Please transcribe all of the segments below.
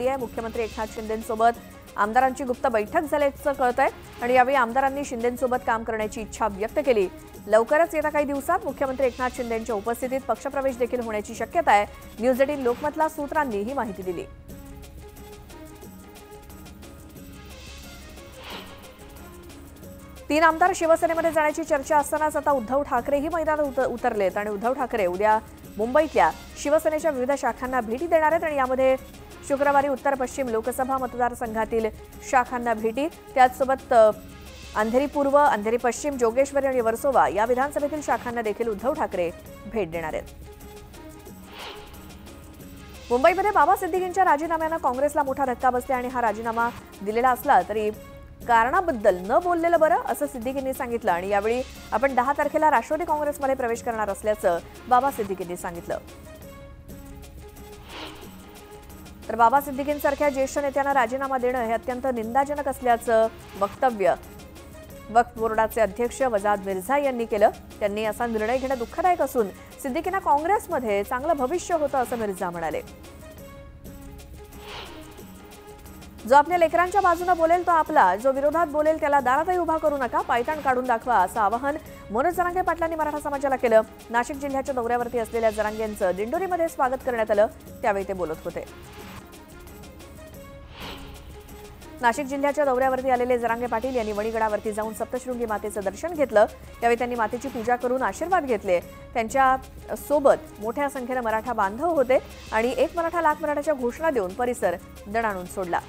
आहे. मुख्यमंत्री एकनाथ शिंदेसोबत आमदारांची गुप्त बैठक झाल्याचं कळत आहे आणि यावेळी आमदारांनी शिंदेसोबत काम करण्याची इच्छा व्यक्त केली. लवकरच येत्या काही दिवसात मुख्यमंत्री एकनाथ शिंदेच्या उपस्थितीत पक्षप्रवेश देखील होण्याची शक्यता आहे. न्यूज एटीन लोकमतला सूत्रांनी ही माहिती दिली. तीन आमदार शिवसेनेमध्ये जाण्याची चर्चा असतानाच आता उद्धव ठाकरेही मैदानात उत- उतरलेत. आणि उद्धव ठाकरे उद्या मुंबईतल्या शिवसेनेच्या विविध शाखांना भेटी देणार आहेत. आणि यामध्ये शुक्रवारी उत्तर पश्चिम लोकसभा मतदारसंघातील शाखांना भेटी. त्याचसोबत अंधेरी पूर्व अंधेरी पश्चिम जोगेश्वरी आणि वर्सोवा या विधानसभेतील शाखांना देखील उद्धव ठाकरे भेट देणार आहेत. मुंबईमध्ये बाबा सिद्दीकींच्या राजीनाम्यानं काँग्रेसला मोठा धक्का बसला आणि हा राजीनामा दिलेला असला तरी कारणाबद्दल न बोललेलं बरं असं सिद्दीकींनी सांगितलं आणि यावेळी आपण दहा तारखेला राष्ट्रवादी काँग्रेसमध्ये प्रवेश करणार असल्याचं बाबा सिद्दीकींनी सांगितलं. तर बाबा सिद्दीकींसारख्या ज्येष्ठ नेत्यांना राजीनामा देणं हे अत्यंत निंदाजनक असल्याचं वक्तव्य वक्फ बोर्डाचे अध्यक्ष वजाद मिर्झा यांनी केलं. त्यांनी असा निर्णय घेणं दुःखदायक असून सिद्दीकींना काँग्रेसमध्ये चांगलं भविष्य होतं असं मिर्झा म्हणाले. जो आपल्या लेकरांच्या बाजूने बोलेल तो आपला. जो विरोधात बोलेल त्याला दारातही उभा करू नका पायताण काढून दाखवा असं आवाहन मनोज जरांगे पाटलांनी मराठा समाजाला केलं. नाशिक जिल्ह्याच्या दौऱ्यावरती असलेल्या जरांगेंचं दिंडोरीमध्ये स्वागत करण्यात आलं. त्यावेळी ते बोलत होते. नाशिक जिल्ह्याच्या दौऱ्यावरती आलेले जरांगे पाटील यांनी वणीगडावरती जाऊन सप्तशृंगी मातेचं दर्शन घेतलं. त्यावेळी त्यांनी मातेची पूजा करून आशीर्वाद घेतले. त्यांच्यासोबत मोठ्या संख्येनं मराठा बांधव होते आणि एक मराठा लाख मराठाच्या घोषणा देऊन परिसर दणाणून सोडला.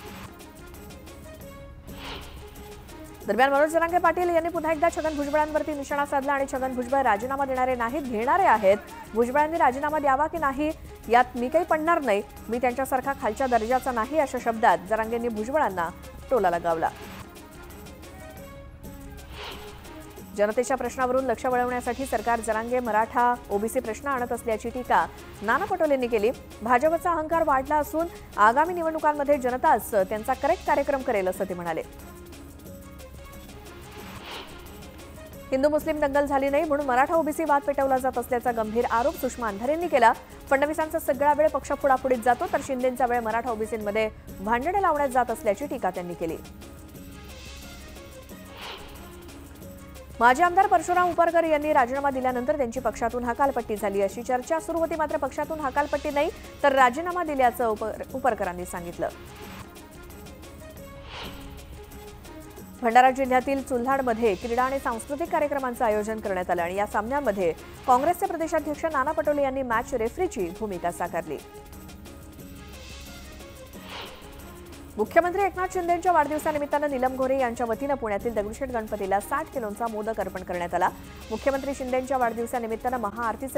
दरम्यान मनोज जरांगे पाटील यांनी पुन्हा एकदा छगन भुजबळांवरती निशाणा साधला आणि छगन भुजबळ राजीनामा देणारे नाहीत घेणारे आहेत. भुजबळांनी राजीनामा द्यावा की नाही यात मी काही पडणार नाही. मी त्यांच्यासारखा खालच्या दर्जाचा नाही अशा शब्दात जरांगेंनी भुजबळांना टोला लगावला. जनतेच्या प्रश्नावरून लक्ष वळवण्यासाठी सरकार जरांगे मराठा ओबीसी प्रश्न आणत असल्याची टीका नाना पटोलेंनी केली. भाजपचा अहंकार वाढला असून आगामी निवडणुकांमध्ये जनताच त्यांचा करेक्ट कार्यक्रम करेल असं ते म्हणाले. हिंदू मुस्लिम दंगल झाली नाही म्हणून मराठा ओबीसी वाद पेटवला जात असल्याचा गंभीर आरोप सुषमा अंधारेंनी केला. फडणवीसांचा सगळा वेळ पक्ष पुढापुढीत जातो तर शिंदेचा वेळ मराठा ओबीसींमध्ये भांडणं लावण्यात जात असल्याची टीका त्यांनी केली. माजी आमदार परशुराम उपरकर यांनी राजीनामा दिल्यानंतर त्यांची पक्षातून हकालपट्टी झाली अशी चर्चा सुरू होती. मात्र पक्षातून हकालपट्टी नाही तर राजीनामा दिल्याचं उपर- उपरकरांनी सांगितलं. भंडारा जिल्ह्यातील चुल्हाडमध्ये क्रीडा आणि सांस्कृतिक कार्यक्रमांचं आयोजन करण्यात आलं आणि या सामन्यामध्ये काँग्रेसचे प्रदेशाध्यक्ष नाना पटोले यांनी मॅच रेफरीची भूमिका साकारली. मुख्यमंत्री एकनाथ शिंदेच्या वाढदिवसानिमित्तानं नीलम गोरे यांच्या वतीनं पुण्यातील दगडूशेठ गणपतीला साठ किलोंचा मोदक अर्पण करण्यात आला. मुख्यमंत्री शिंदेच्या वाढदिवसानिमित्तानं महाआरतीचं